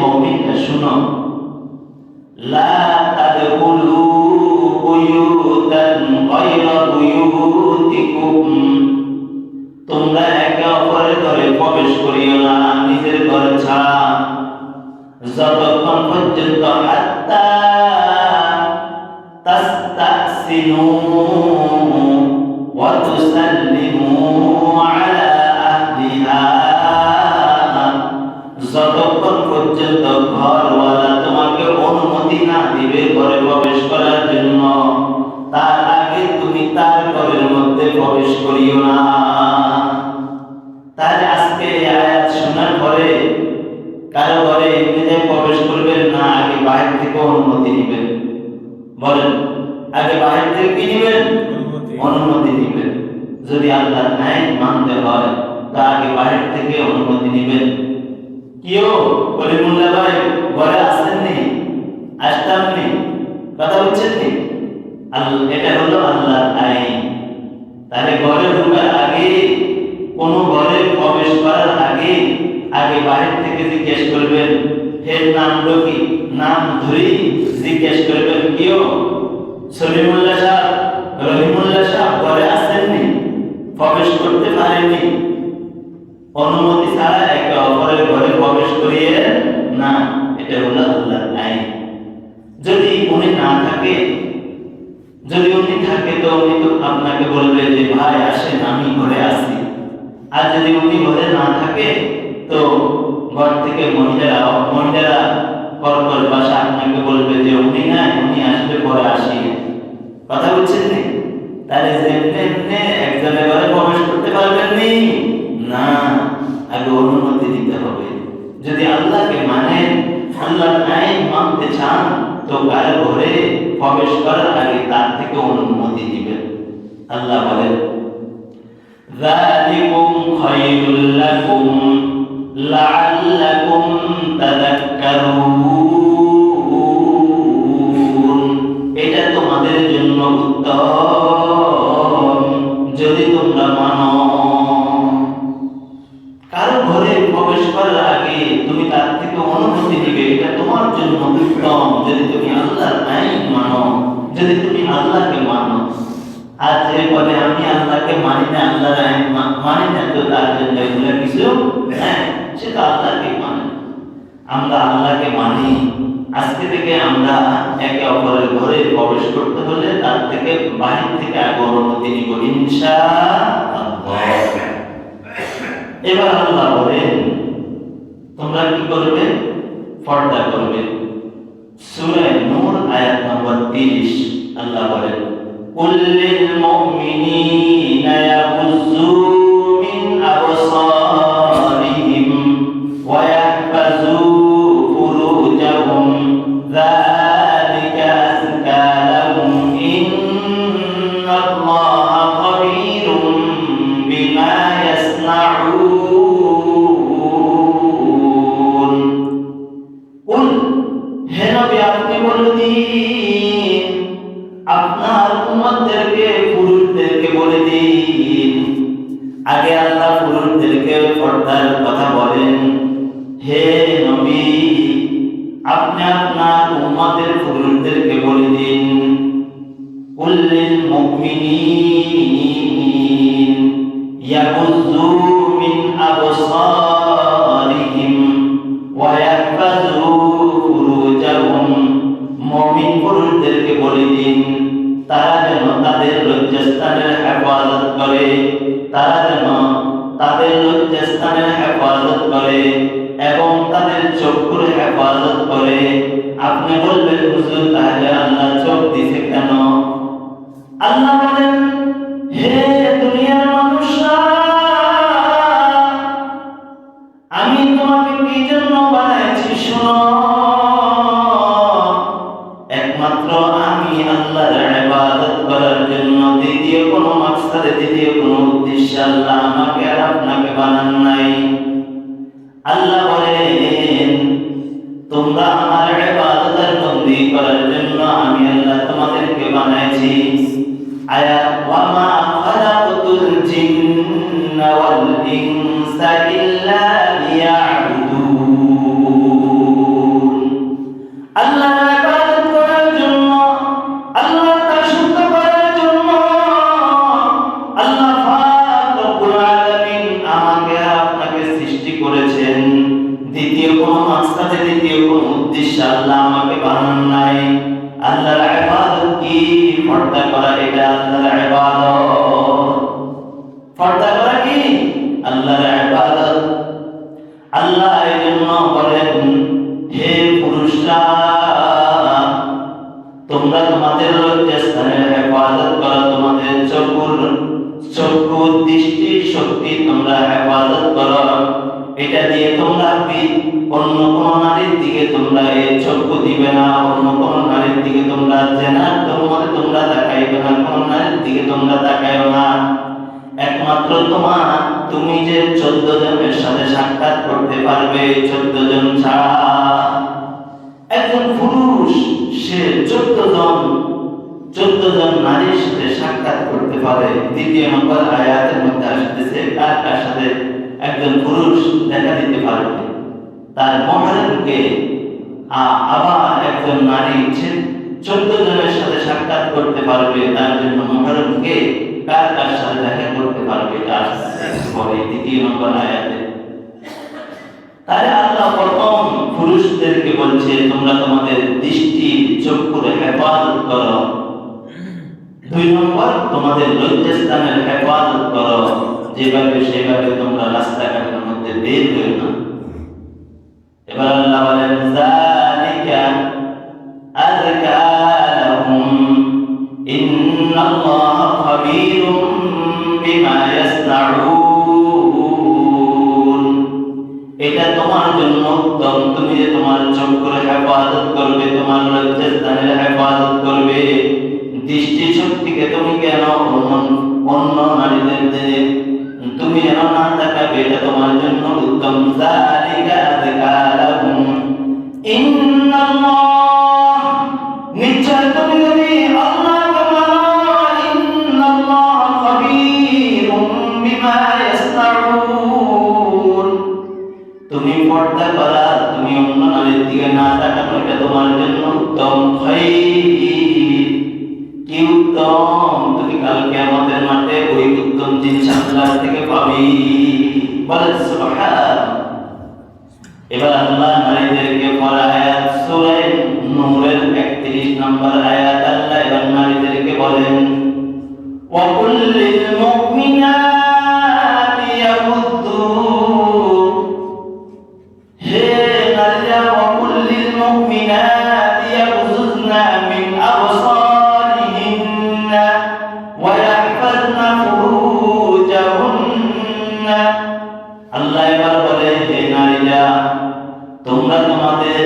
মুমিনরা শুনো। লা তাদখুলু বুয়ুতান গায়রা বুয়ুতিকুম। তোমরা একে অপরের ঘরে প্রবেশ করিও না, নিজের ঘর ছাড়া। যতক্ষণ পর্যন্ত হাত্তা আইন মানতে হয়। থেকে অনুমতি নেবেন। কেউ কলিমুল্লাহ ভাই, ঘরে আসতামনি কথা বলছেন নি? এটা হলো আইন। তাহলে ঘরে আগে, কোন ঘরে প্রবেশ করার আগে আগে বাহির থেকে জিজ্ঞেস করবেন এর নাম কি নাম ধরে জিজ্ঞেস করবেন কেউ সলিমুল্লাহ সাহেব রহিমুল্লাহ ঘরে আসেননি প্রবেশ করতে পারেননি অনুমতি ছাড়া একে অপরের ঘরে প্রবেশ করিয়ে না, এটা হলো আল্লাহর আইন। যদি উনি না থাকে, যদি উনি থাকে, তো উনি তো আপনাকে বলবে যে, ভাই, আসেন, আমি ঘরে আসি আর যদি উনি ঘরে না থাকে, তো ঘর থেকে মহিলারা মহিলারা পরপর বাসা আপনাকে বলবে যে, উনি না উনি আসলে পরে আসি কথা বলছেন তাহলে যেমনি একজনের আগে অনুমতি দিতে হবে যদি আল্লাহকে মানেন আল্লাহর আইন মানতে চান তো কারো ঘরে প্রবেশ করার আগে তার থেকে অনুমতি দিবেন আল্লাহ বলেন ذلكم خير لكم لعلكم تذكرون এটা তোমাদের জন্য উত্তম আমরা আল্লাহকে মানি। আজকে থেকে আমরা একে অপরের ঘরে প্রবেশ করতে হলে তার থেকে বাহির থেকে আগে অনুমতি নিব হিংসা এবার আল্লাহ বলে তোমরা কি করবে? পর্দা করবে। সূরা নূর, আয়াত নম্বর 30 আল্লাহ বলে কুল্লিল মুমিনিনা ইয়াগুজ্জু আগে আল্লাহ পুরুষদেরকে পর্দার কথা একমাত্র আমি আল্লাহর ইবাদত করার জন্য দ্বিতীয় কোনো মাকসাদে দ্বিতীয় কোনো উদ্দেশ্যে আল্লাহ আল্লাহ বলেন, হে পুরুষরা, তোমরা তোমাদের লজ্জাস্থানের হেফাজত করো, তোমাদের চকুর চক্ষু দৃষ্টি শক্তি তোমরা হেফাজত করো। এটা দিয়ে তোমরা অন্য কোন নারীর দিকে তোমরা এই চক্ষু দিবে না, অন্য কোন নারীর দিকে তোমরা জেনার তোমার তোমরা তাকাইবে না, কোন নারীর দিকে তোমরা তাকাইও না। একমাত্র তোমার তুমি যে চোদ্দ জনের সাথে সাক্ষাৎ করতে পারবে, চোদ্দ জন ছাড়া। একজন পুরুষ, সে চোদ্দ জন চোদ্দ জন নারীর সাথে সাক্ষাৎ করতে পারে। দ্বিতীয় নম্বর আয়াতের মধ্যে আসতেছে, কার সাথে একজন পুরুষ দেখা দিতে পারবে তার মহারণকে আবার একজন নারী চোদ্দ জনের সাথে সাক্ষাৎ করতে পারবে, তার জন্য পরে দ্বিতীয় নম্বর আয়াতে, তাহলে আল্লাহ প্রথম পুরুষদেরকে বলছে, তোমরা তোমাদের দৃষ্টি চক্ষুর হেফাজত করো। দুই নম্বর, তোমাদের লজ্জাস্থানের হেফাজত করো। যেভাবে সেভাবে তোমরা রাস্তাঘাটের মধ্যে বের হইও না। এবার আল্লাহ বলেন الله না? আল্লাহ এবার বলে হে নারীরা, তোমরা তোমাদের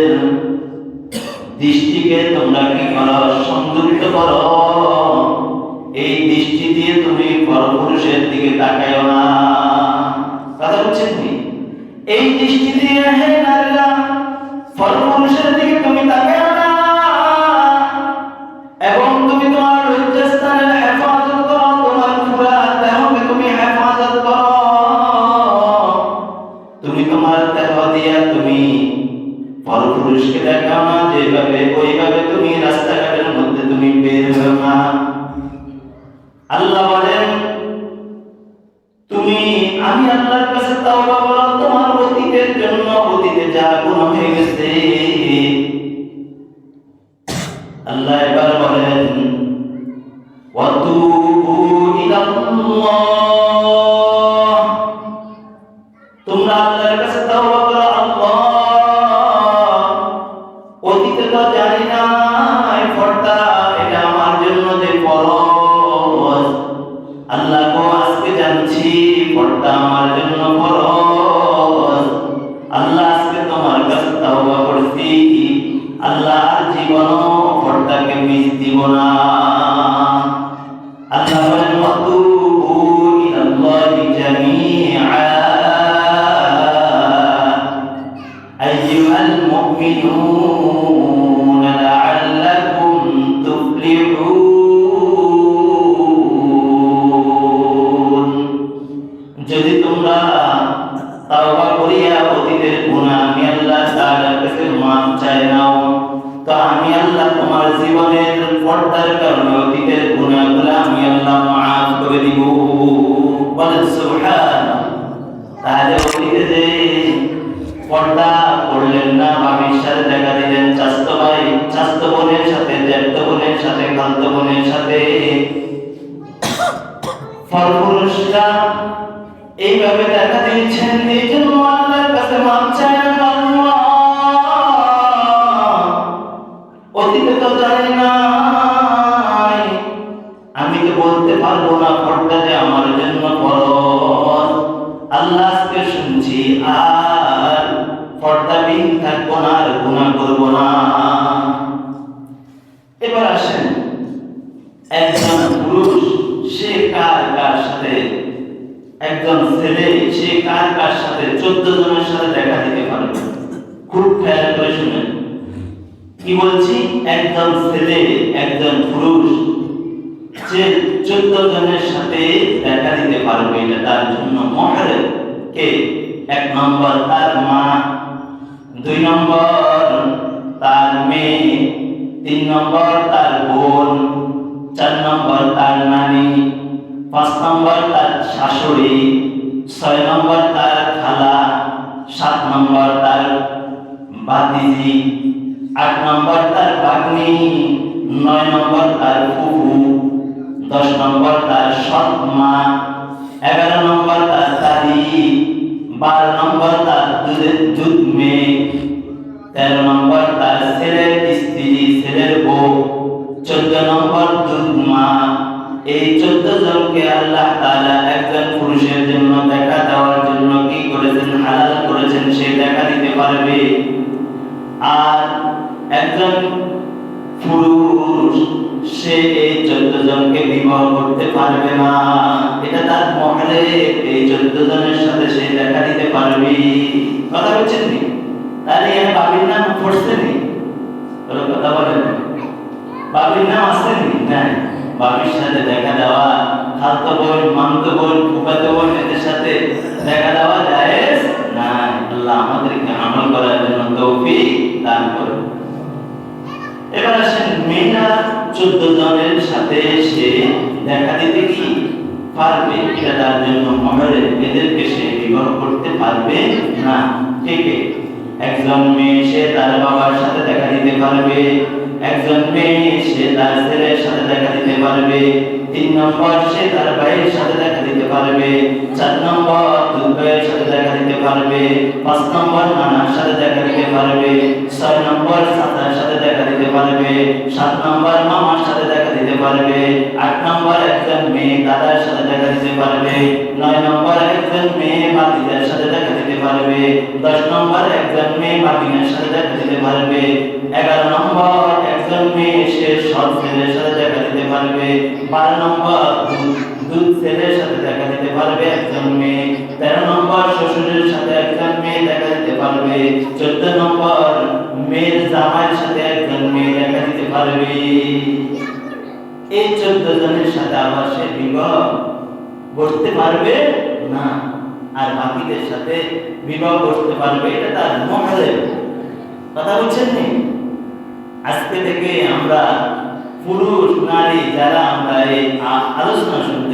দৃষ্টিকে তোমরা কি করো? সংযুক্ত করো। এই দৃষ্টি দিয়ে তুমি পরপুরুষের দিকে তাকাইও না। কথা বলছেন এই দৃষ্টি দিয়ে, হে না الله অপরাধের কারণে অতীতের গুণাগুলা আমি আল্লাহ মাফ করে দিব। বলেন সুবহান একজন ছেলে, সে কার কার সাথে? চোদ্দ জনের সাথে দেখা দিতে পারবে খুব খেয়াল করে শুনেন। কি বলছি? একজন ছেলে, একজন পুরুষ যে চোদ্দ জনের সাথে দেখা দিতে পারবে এটা তার জন্য মহারে কে? এক নম্বর তার মা, দুই নম্বর তার মেয়ে, তিন নম্বর তার বোন, চার নম্বর তার নানি পাঁচ নম্বর তার শাশুড়ি, ছয় নম্বর তার খালা, সাত নম্বর তার বাতিজি আট নম্বর তার বাগ্নি নয় নম্বর তার ফুফু, দশ নম্বর তার সৎ মা, এগারো নম্বর তার দাদি, বারো নম্বর তার দুধ মেয়ে, তেরো নম্বর তার ছেলের না এটা তার মহলে এই চোদ্দ জনের সাথে সে দেখা দিতে পারবে। কথা বলছেন নি? তাহলে এর বাবির নাম পড়ছে নি? কোনো কথা বলেন বাবির নাম আছে নি? না বাবির সাথে দেখা দেওয়া, খালতো বোন, মামতো বোন, ফুফাতো বোন, এদের সাথে দেখা দেওয়া যায় না আল্লাহ আমাদেরকে আমল করার জন্য তৌফিক দান করুন। এবার আসেন মেয়েরা চোদ্দ জনের সাথে দেখা দিতে কি? পারবে এটা তার জন্য মহরে এদেরকে সে বিবাহ করতে পারবে না। ঠিক একজন মেয়ে সে তার বাবার সাথে দেখা দিতে পারবে। একজন মেয়ে সে তার ছেলের সাথে দেখা দিতে পারবে। তিন নম্বর সে তার ভাইয়ের সাথে দেখা পারবে, চার নম্বর ভাইয়ের সাথে দেখা দিতে পারবে, পাঁচ নম্বর নানার সাথে দেখা দিতে পারবে, ছয় নম্বর সাতার সাথে দেখা দিতে পারবে, সাত নম্বর মামার সাথে দেখা দিতে পারবে, আট নম্বর একজন মেয়ে দাদার সাথে দেখা দিতে পারবে, নয় নম্বর একজন মেয়ে বাতিদের সাথে দেখা দিতে পারবে, দশ নম্বর একজন মেয়ে বাতিনের সাথে দেখা দিতে পারবে, এগারো নম্বর একজন মেয়ে সে সৎ ছেলের সাথে দেখা দিতে পারবে, বারো নম্বর দু- দুধ ছেলের সাথে দেখা দিতে পারবে একজন মেয়ে। তেরো নম্বর শ্বশুরের সাথে একজন মেয়ে দেখা দিতে পারবে। চোদ্দ নম্বর মেয়ের জামাইয়ের সাথে একজন মেয়ে দেখা দিতে পারবে। এই চোদ্দ জনের সাথে আবার সে বিবাহ করতে পারবে না? আর বাকিদের সাথে বিবাহ করতে পারবে, এটা তার মহলে। কথা বলছেন নি? আজকে থেকে আমরা পুরুষ, নারী যারা আমরা এই আলোচনা শুনতেছি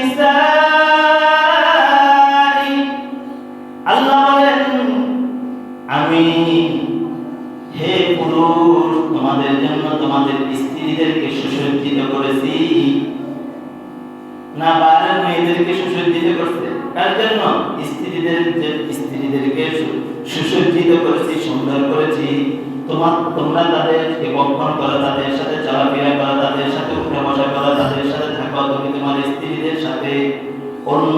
জন্য স্ত্রীদের যে স্ত্রীদেরকে সুসজ্জিত করেছি, সুন্দর করেছি, তোমার, তোমরা তাদেরকে বক্ষণ করো, তাদের সাথে চলাফেরা করো, তাদের সাথে উঠে বসা করো, তাদের সাথে থাকো, তুমি তোমার স্ত্রীদের সাথে অন্য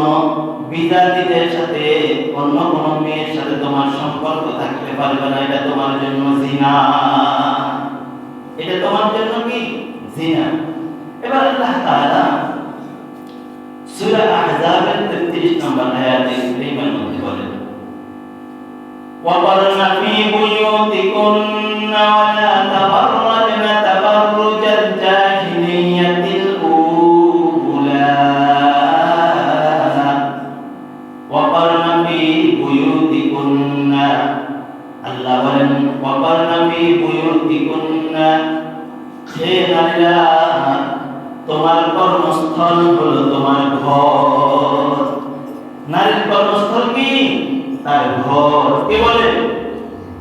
বিদ্যার্থীদের সাথে, অন্য কোনো মেয়ের সাথে তোমার সম্পর্ক থাকতে পারবে না, এটা তোমার জন্য জিনা। এটা তোমার জন্য কি? জিনা।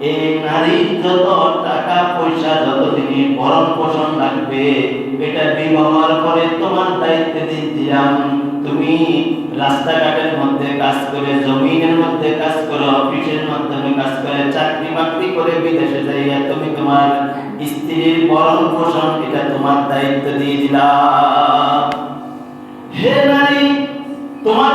এই নারীর যত টাকা পয়সা যত দিনে ভরণ পোষণ লাগবে এটা বিবাহের পরে তোমার দায়িত্বে দিলাম। তুমি রাস্তাঘাটের মধ্যে কাজ করে, জমিনের মধ্যে কাজ করে, অফিসের মাধ্যমে কাজ করে, চাকরি বাকরি করে বিদেশে যাইয়া তুমি তোমার স্ত্রীর ভরণ পোষণ এটা তোমার দায়িত্ব দিয়ে দিলাম। হে নারী তোমার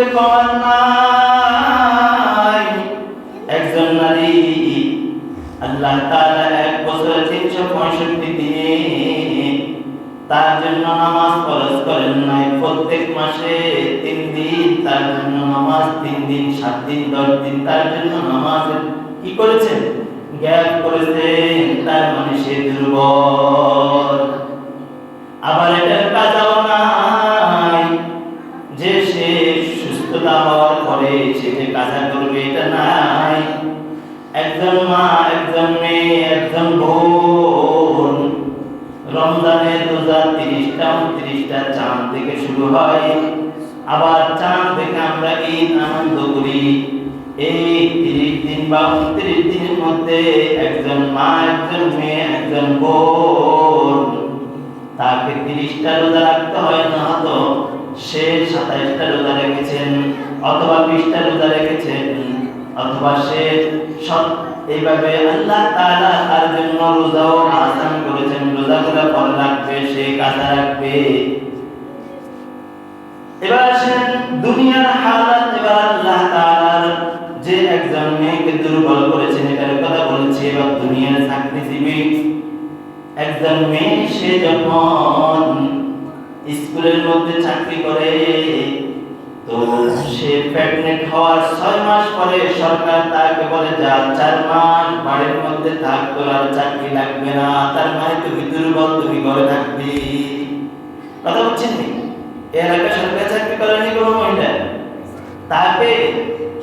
ওয়াক্তের মধ্যে নাই। একজন নারী আল্লাহ তাআলা এক বছরে তিনশো পঁয়ষট্টি দিনে তার জন্য নামাজ ফরজ করেন নাই। প্রত্যেক মাসে তিন দিন তার জন্য নামাজ, তিন দিন, সাত দিন, দশ এই তিরিশ দিন বা উনত্রিশ দিনের মধ্যে একজন মা, একজন মেয়ে, একজন বোন, তাকে তিরিশটা রোজা রাখতে হয় না তো? সে সাতাইশটা রোজা রেখেছেন অথবা বিশটা রোজা রেখেছেন অথবা সে এইভাবে আল্লাহ তাআলা তার জন্য রোজাও আসান করেছেন, রোজাগুলো পরে রাখবে, সে কাজা রাখবে। এবার আসেন দুনিয়ার হালাত, এবার আল্লাহ তাআলার যে একজন মেয়েকে দুর্বল করেছেন, এটার কথা বলেছি, এবার দুনিয়ার চাকরিজীবী একজন মেয়ে, সে যখন স্কুলের মধ্যে চাকরি করে, তো সে প্রেগনেন্ট হওয়ার ছয় মাস পরে সরকার তাকে বলে, যা, চার মাস বাড়ির মধ্যে থাক, তোর আর চাকরি লাগবে না। তার মানে তুমি দুর্বল, তুমি ঘরে থাকবি। কথা বলছেন সরকারি চাকরি কোনো তাকে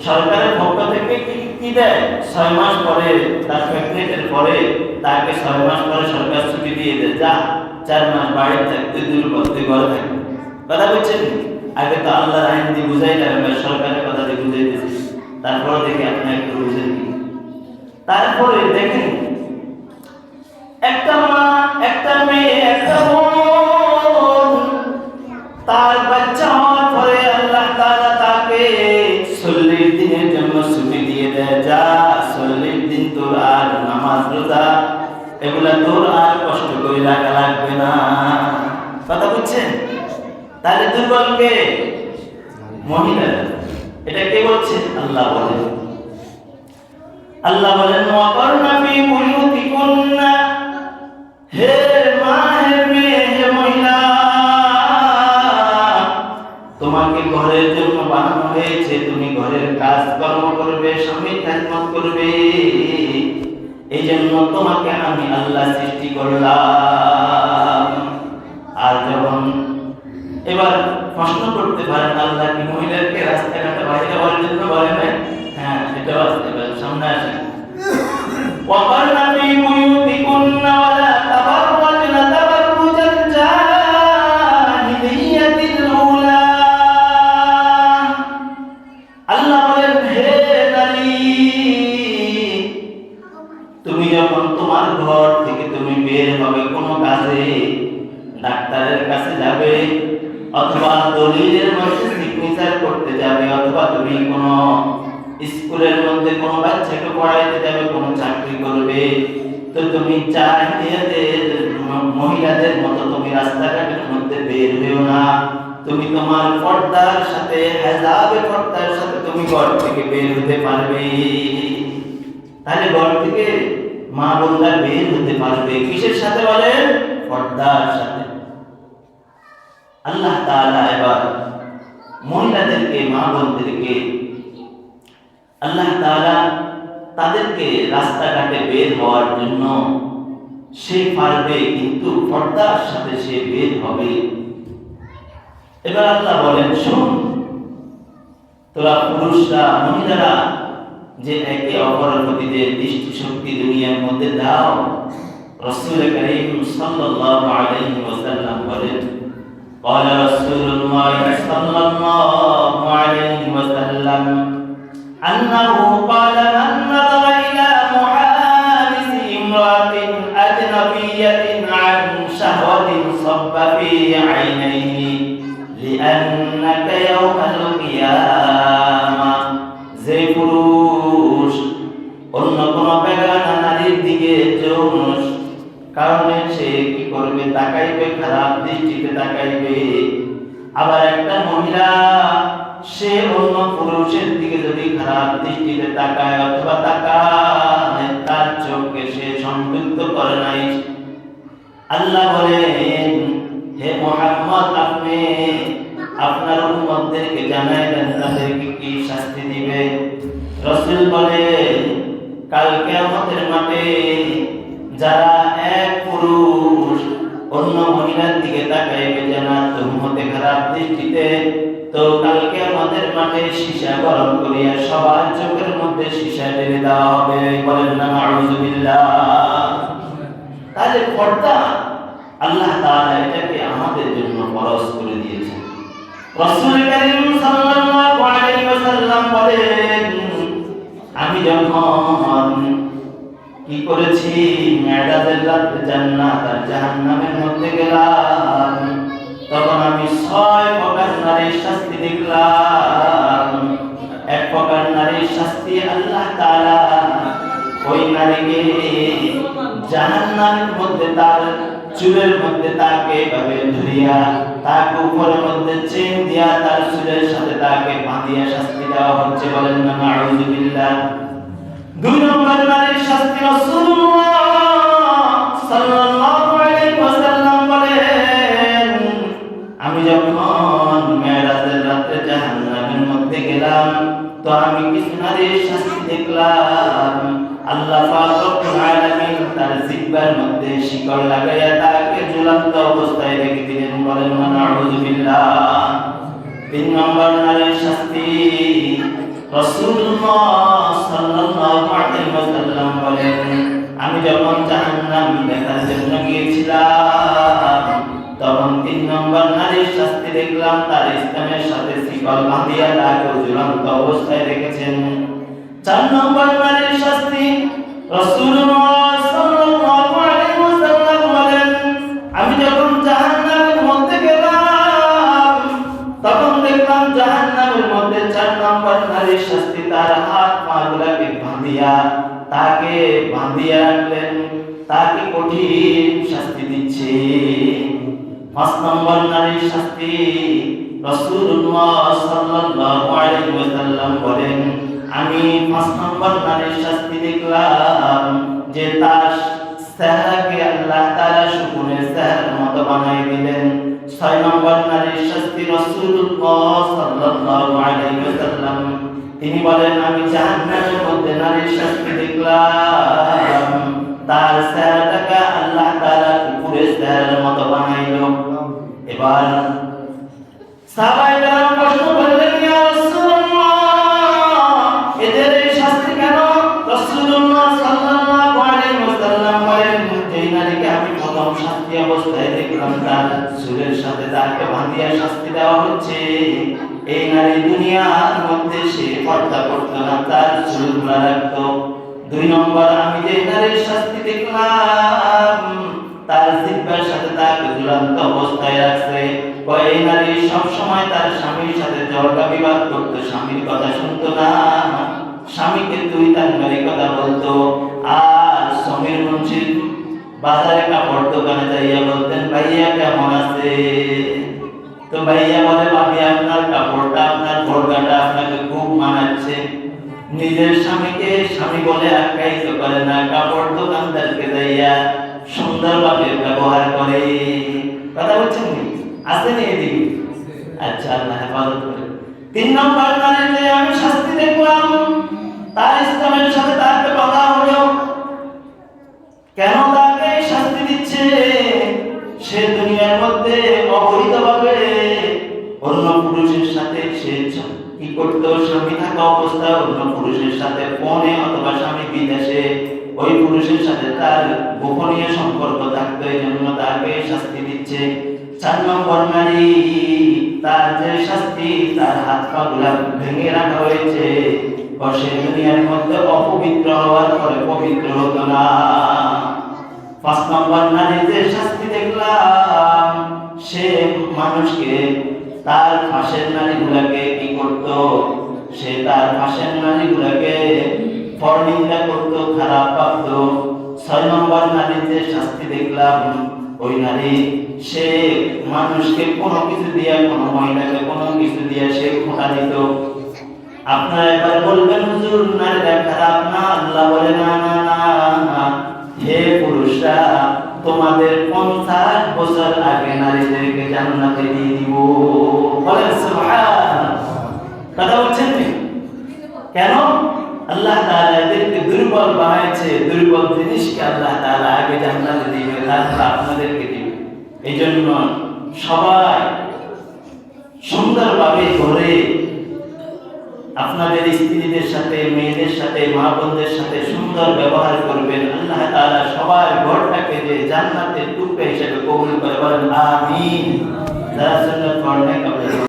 সরকারের পক্ষ থেকে কি কি দেয়? ছয় মাস পরে তার পরে তাকে ছয় মাস পরে সরকার ছুটি দিয়ে দেয়। যা চার মাস থাকবি কথা বলছেন আগে তো আল্লাহর আইন দিয়ে সরকারের কথা দিয়ে তারপরে দেখি আপনি একটু বুঝেন তারপরে দেখেন, একটা মা, একটা মেয়ে, একটা বোন তার বাচ্চা হওয়ার পরে আল্লাহ তাআলা তাকে চল্লিশ দিনের জন্য ছুটি দিয়ে দেয়, যা চল্লিশ দিন তোর আর নামাজ রোজা, এগুলা তোর আর কষ্ট করে রাখা লাগবে না। কথা বুঝছেন? তাহলে দুর্বল কে? মহিলা। এটা কে বলছে? আল্লাহ বলেন। আল্লাহ বলেন ওয়াকরনা তুমি কোন স্কুলের মধ্যে কোন বাচ্চাকে পড়াইতে যাবে কোন চাকরি করবে, তো তুমি চাহিদাতে মহিলাদের মতো তুমি রাস্তাঘাটের মধ্যে বের হইও না। তুমি তোমার পর্দার সাথে হেজাবে পর্দার সাথে তুমি ঘর থেকে বের হতে পারবে। তাহলে ঘর থেকে মা বোনরা বের হতে পারবে। কিসের সাথে বলেন? পর্দার সাথে। আল্লাহ তাআলা এবারে মহিলাদেরকে, মা বোনদেরকে আল্লাহ তাআলা তাদেরকে রাস্তাঘাটে বের হওয়ার জন্য সে পারবে কিন্তু পর্দার সাথে সে বের হবে। এবার আল্লাহ বলেন, শোন, তোরা পুরুষরা, মহিলারা যে একে অপরের প্রতি যে দৃষ্টি শক্তি দুনিয়ার মধ্যে দাও রসুল করিম সাল্লাল্লাহু আলাইহি ওয়াসাল্লাম বলেন قال رسول الله صلى الله عليه وسلم أنه قال من কাল কিয়ামতের মাঠে যারা এক পুরুষ অন্য মহিলার দিকে তাকাইবে জানা তুহমতে খারাপ দৃষ্টিতে, তো কালকে আমাদের মাঠে সীসা গরম করিয়া সবার চোখের মধ্যে সীসা ঢেলে দেওয়া হবে। বলেন না নাউজুবিল্লাহ তাহলে পর্দা আল্লাহ তাআলা এটাকে আমাদের জন্য ফরজ করে দিয়েছেন। রাসূল করিম সাল্লাল্লাহু আলাইহি ওয়াসাল্লাম বলেন আমি যখন কি করেছি জাহান্নামের মধ্যে গেলাম, তখন আমি ছয় প্রকার নারীর শাস্তি দেখলাম। এক প্রকার নারীর শাস্তি আল্লাহ তাআলা ওই নারীকে জাহান্নামের মধ্যে তার চুলের মধ্যে তাকে এভাবে ধরিয়া তাকে উপরের মধ্যে চেন দিয়া তার চুলের সাথে তাকে বাঁধিয়া শাস্তি দেওয়া হচ্ছে বলেন না দুই নম্বর নারীর শাস্তি আমি যখন মেরাজের রাতে জাহান্নামের মধ্যে গেলাম, তো আমি কিছু নারীর শাস্তি দেখলাম। আল্লাহ পাক তার জিহ্বার মধ্যে শিকল লাগাইয়া তাকে ঝুলন্ত অবস্থায় রেখে দিলেন। বলেন তিন নম্বর নারীর শাস্তি। রাসূলুল্লাহ সাল্লাল্লাহু আলাইহি ওয়াসাল্লাম বলেন, আমি যখন জাহান্নাম দেখার জন্য গিয়েছিলাম, তখন তিন নম্বর নারীর শাস্তি দেখলাম, তার ইসলামের সাথে শিকল বাঁধিয়া তাকে অবস্থায় রেখেছেন। চার নম্বর নারীর শাস্তি, রাসূলুল্লাহ বাঁধিয়া রাখলেন, তাকে কঠিন শাস্তি দিচ্ছে। পাঁচ নম্বর নারীর শাস্তি বলেন, আমি পাঁচ নম্বর নারীর শাস্তি দেখলাম যে তার চেহারাকে আল্লাহ তাআলা শুকুনের চেহারার মতো বানাই দিলেন। ছয় নম্বর নারীর শাস্তি রাসূলুল্লাহ সাল্লাল্লাহু আলাইহি ওয়াসাল্লাম তিনি বলেন, আমি জাহান্নামের মধ্যে নারীর শাস্তি দেখলাম। তার চেহারাটাকে আল্লাহ তাআলা কুকুরের চেহারার মতো বানাইল। এবার সাহাবায়ে কেরাম প্রশ্ন করলেন, ইয়া রাসূলুল্লাহ, এদের এই শাস্তি কেন রাসূলুল্লাহ সাল্লাল্লাহু আলাইহি ওয়াসাল্লাম বলেন যেই নারীকে আমি প্রথম শাস্তি অবস্থায় দেখলাম, তার চুলের সাথে তাকে বাঁধিয়া শাস্তি দেওয়া হচ্ছে। এই নারী দুনিয়ার মধ্যে সে পর্দা করতো না তার চুলগুলা রাখতো দুই নম্বর, আমি যে নারীর শাস্তি দেখলাম, তার জিব্বার সাথে তাকে ঝুলন্ত অবস্থায় রাখছে এই নারী সব সময় তার স্বামীর সাথে জড়কা বিবাদ করতো, স্বামীর কথা শুনতো না। স্বামীকে তুই তার নারী কথা বলতো। আর সমীর মুন্সি বাজারে কাপড় দোকানে যাইয়া বলতেন, ভাইয়া, কেমন আছে তো ভাইয়া বলে ভাবি আপনার কাপড়টা, আপনার ভোরগাটা আপনাকে খুব মানাচ্ছে। নিজের স্বামীকে স্বামী বলে আখ্যায়িত করে না, কাপড় দোকানদারকে যাইয়া সুন্দরভাবে ব্যবহার করে। কথা বলছেন কি? আসেনি এদিকে? আচ্ছা আল্লাহ হেফাজত করে। তিন নম্বর নারীতে আমি শাস্তি দেখলাম। তার ইসলামের সাথে তাকে কথা হলো। কেন করতো স্বামী থাকা অবস্থায় অন্য পুরুষের সাথে ফোনে অথবা স্বামী বিদেশে, ওই পুরুষের সাথে তার গোপনীয় সম্পর্ক থাকতো, এই জন্য তাকে শাস্তি দিচ্ছে। চার নম্বর নারী, তার যে শাস্তি, তার হাত পা গুলা ভেঙে রাখা হয়েছে। সে দুনিয়ার মধ্যে অপবিত্র হওয়ার পবিত্র হতো না। পাঁচ নম্বর নারীতে শাস্তি দেখলাম, সে মানুষকে তার পাশের নারীগুলাকে কি করত? সে তার পাশের নারীগুলাকে পরনিন্দা করত, খারাপ ভাবত। ছয় নম্বর নারীতে শাস্তি দেখলাম, ওই নারী, সে মানুষকে কোনো কিছু দিয়া, কোনো মহিলাকে কোনো কিছু দিয়া সে খোঁটা দিত। আপনারা এবার বলবেন, হুজুর, নারীরা খারাপ না? আল্লাহ বলে না না না। হে পুরুষরা তোমাদের পঞ্চাশ বছর আগে নারীদেরকে জান্নাতে দিয়ে দিব। বলেন কথা বলছেন কেন? আল্লাহ তাআলা এদেরকে দুর্বল বানাইছে, দুর্বল জিনিসকে আল্লাহ তাআলা আগে জান্নাতে দিবে, তারপর আপনাদেরকে দিবে। এই জন্য সবাই সুন্দরভাবে ঘরে আপনাদের স্ত্রীদের সাথে, মেয়েদের সাথে মা বোনদের সাথে সুন্দর ব্যবহার করবেন। আল্লাহ তাআলা সবার ঘরটাকে যে জান্নাতের টুকরা হিসেবে কবুল করে বলেন, আমিন। যারা সুন্নাত পড়নে